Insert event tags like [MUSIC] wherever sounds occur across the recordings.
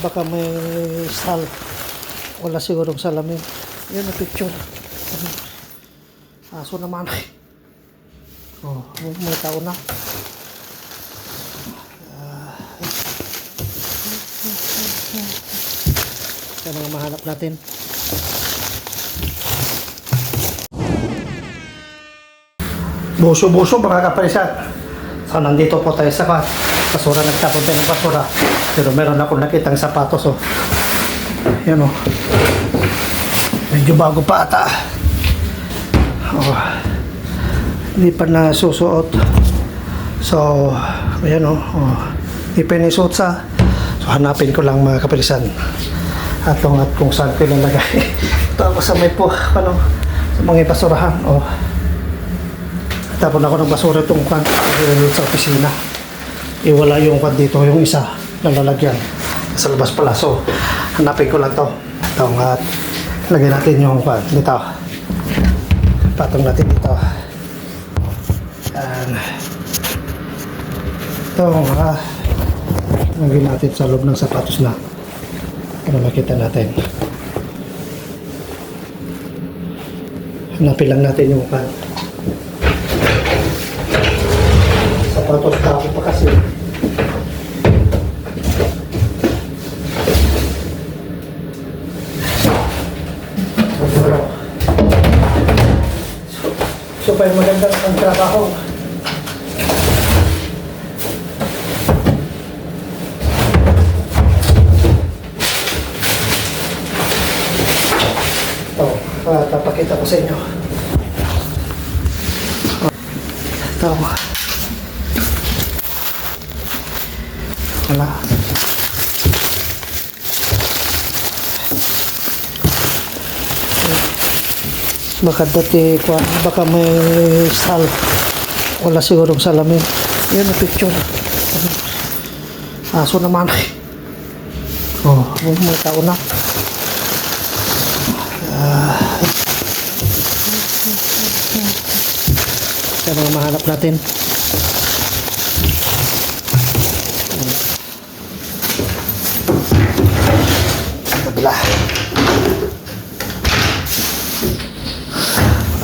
baka may sal. Wala sigurong salamin. Yan ang picture. Aso naman. Oh, may, may tao na. Sa mga mahanap natin. Buso-buso mga kaparisan. So nandito po tayo sa kwa- basura. Nagtapon tayo ng basura. Pero meron akong nakitang sapatos. Oh. Yan oh. Medyo bago pa ata. Oh. Hindi pa na susuot. So, ayan oh. oh. Hindi pa nisuot sa. So hanapin ko lang mga kapalisan. Atong at kung saan ko ilalagay. Tapos [LAUGHS] sa may po, ano, sa mga basurahan. Oh. Tapon ako ng basura itong kwan uh, sa opisina. Iwala yung kwan dito, yung isa na lalagyan. Sa labas pala. So, hanapin ko lang to. Itong at lagyan natin yung kwan dito. Patong natin dito. Yan. Itong ah, lagyan natin sa loob ng sapatos na. Para makita natin. Hanapin lang natin yung kwan. sapatos na pa magandang ang trabaho. Ito, uh, tapakita ko sa inyo. Ito. Wala. Baka dati, baka may sal. Wala sigurong salamin. Yan ang picture. Aso naman. Oh, may tao na. Ah. Kaya mga mahanap natin.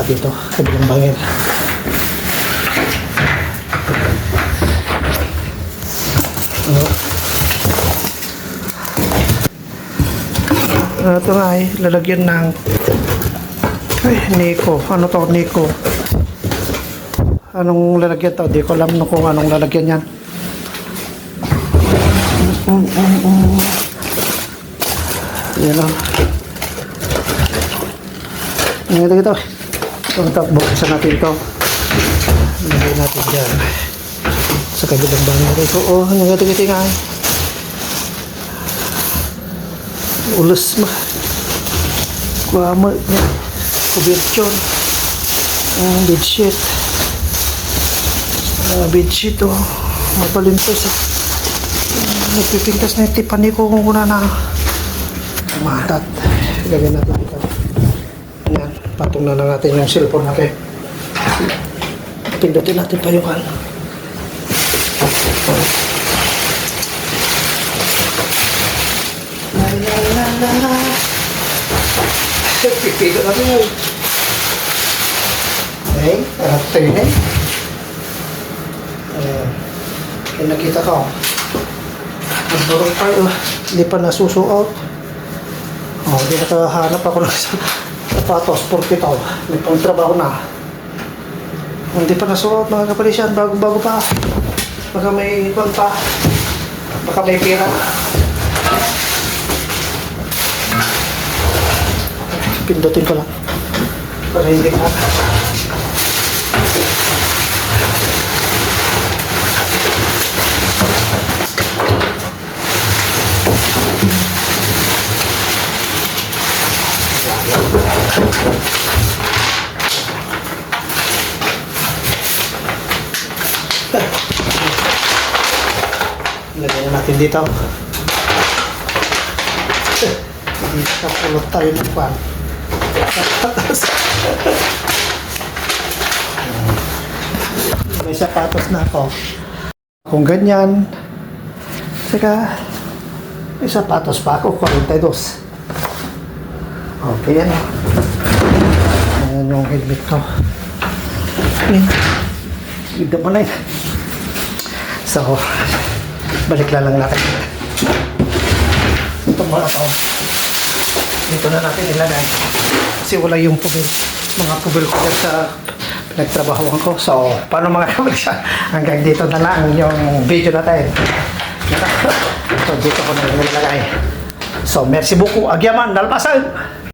At dito kabilang bangin ano ito nga eh lalagyan ng ay Nico ano to Nico anong lalagyan to di ko alam no kung anong lalagyan yan Mm, mm, mm. Yan lang. Ngayon ito. Top buksan natin ito. Lagay natin dyan. Sa kabilang bangin ito. Oo, oh, nangating-iti nga. Ulas ma. Kuwama. Kubirtsyon. Ang bedsheet. Uh, bedsheet oh. Mapalintos eh. Nagpipintas na yung tipani ko kung kuna na matat. Lagyan natin dito. Patong na natin yung cellphone natin. Pindutin natin pa yung ano. La la la la la. Pipilo na rin yun. Eh, harap tayo na eh. Ayan. Yung nakita ko. Nagburong yun. Hindi pa nasusuot. Oh, hindi nakahanap ako ng sapatos, ito, may pang trabaho na. Hindi pa nasuot mga kapalisyan, bago-bago pa. Baka may ibang pa. Baka may pira. Pindutin ko lang. Para hindi ka. Lagyan natin dito. Dito pulot tayo ng pan. May sapatos na ako. Kung ganyan. Saka, May sapatos pa ako, 42. Okay, yan. Ayan yung helmet ko. Ayan. Mo na yun. So, balik na lang natin. Ito mga to. Dito na natin ilagay. Kasi wala yung pubil. Mga pubil ko sa pinagtrabahoan ko. So, paano mga kabalisa? Hanggang dito na lang yung video natin. so, dito ko na ilagay. So, merci beaucoup. Agyaman, dalpasan!